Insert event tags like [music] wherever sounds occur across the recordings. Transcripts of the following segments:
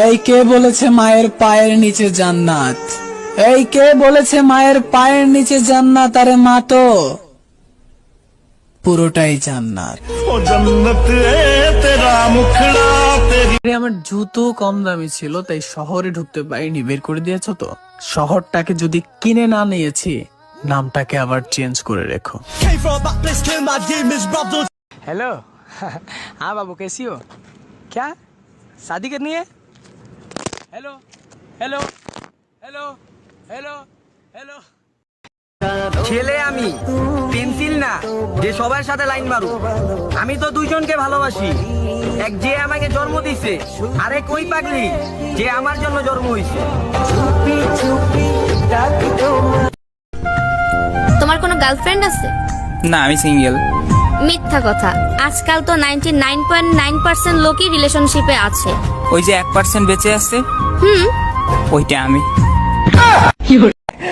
এই কে বলেছে মায়ের পায়ের নিচে জান্নাত? এই কে বলেছে মায়ের পায়ের নিচে জান্নাত? আরে মা তো। পুরোটাই জান্নাত। আমার জুতো কম দামি ছিল তাই শহরে ঢুকতে পারিনি। বের করে দিয়েছ তো? শহরটাকে যদি কিনে না নিয়েছি নামটাকে আবার চেঞ্জ করে রেখো। হ্যালো [laughs] হ্যাঁ বাবু কেসিও। কে ক্যা? শাদি কে নিয়ে? Hello hello hello hello hello ছেলে আমি পেন্সিল না যে সবার সাথে লাইন মারু আমি তো দুইজনকে ভালোবাসি। এক যে আমাকে জন্ম দিছে আরে কই পাগলি যে আমার জন্য জন্ম হয়েছে তোমার কোনো গার্লফ্রেন্ড আছে? না আমি সিঙ্গেল মিথ্যা কথা আজকাল তো ninety nine point nine percent লোকই রিলেশনশিপে আছে ওই যে এক পার্সেন্ট বেঁচে আছে হুম ওইটা আমি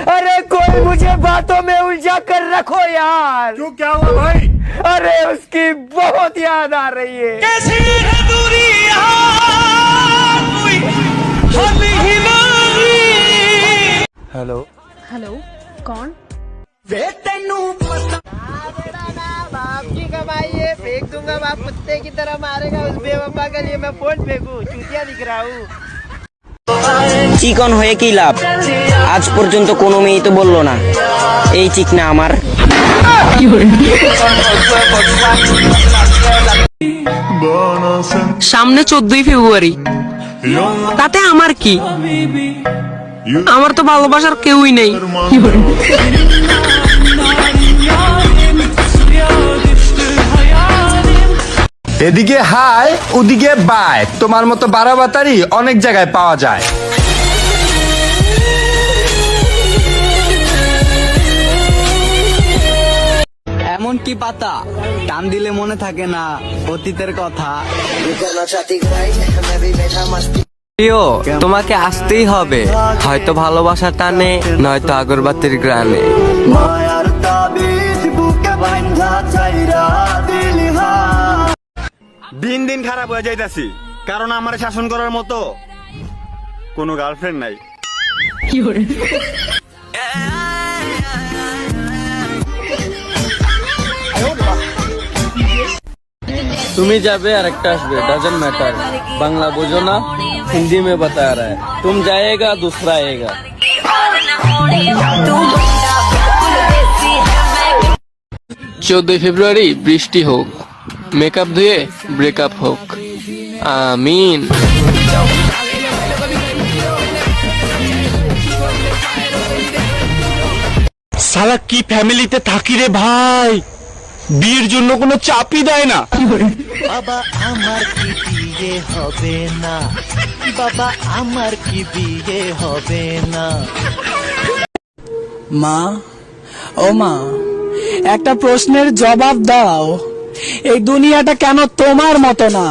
अरे कोई मुझे बातों में उलझा कर रखो यार क्यों क्या हुआ भाई अरे उसकी बहुत याद आ रही है कैसी है दूरी यहाँ कोई हल ही नहीं हेलो हेलो कौन वे तेनू बाप की कमाई है फेंक दूंगा बाप कुत्ते की तरह मारेगा उस बेवफा के लिए मैं फोन फेंकू चूतिया दिख रहा हूँ চিকন হয়ে কি লাভ আজ পর্যন্ত কোনো মেয়েই তো বললো না এই চিকনা আমার সামনে চোদ্দই ফেব্রুয়ারি তাতে আমার কি আমার তো ভালোবাসার কেউই নেই এদিকে হাই ওদিকে বাই। তোমার মতো বারাবাতারি অনেক জায়গায় পাওয়া যায়। এমন কি পাতা? টান দিলে মনে থাকে না অতীতের কথা। প্রিয় তোমাকে আসতেই হবে। হয়তো ভালোবাসা টানে নয়তো আগরবাতির গ্রানে। মায়ার তাবিজ বুকে বান্ধা চাইরা দিন দিন খারাপ হয়ে যাইতাছি। কারণ আমার শাসন করার মতো কোনো গার্লফ্রেন্ড নাই। তুমি যাবে আর একটা আসবে ডাজন ম্যাটার বাংলা বোঝো না হিন্দি মে বাতা রা তুম যায়েগা দুসরা আয়েগা। চোদ্দই ফেব্রুয়ারি বৃষ্টি হোক। মেকআপ ধুয়ে ব্রেকআপ হোক। আমিন। সালা কি ফ্যামিলিতে থাকি রে ভাই? বিয়ের জন্য কোনো চাপই দেয় না। বাবা আমার কি বিয়ে হবে না? বাবা আমার কি বিয়ে হবে না? মা ও মা একটা প্রশ্নের জবাব দাও। এই দুনিয়াটা কেন তোমার মতো না?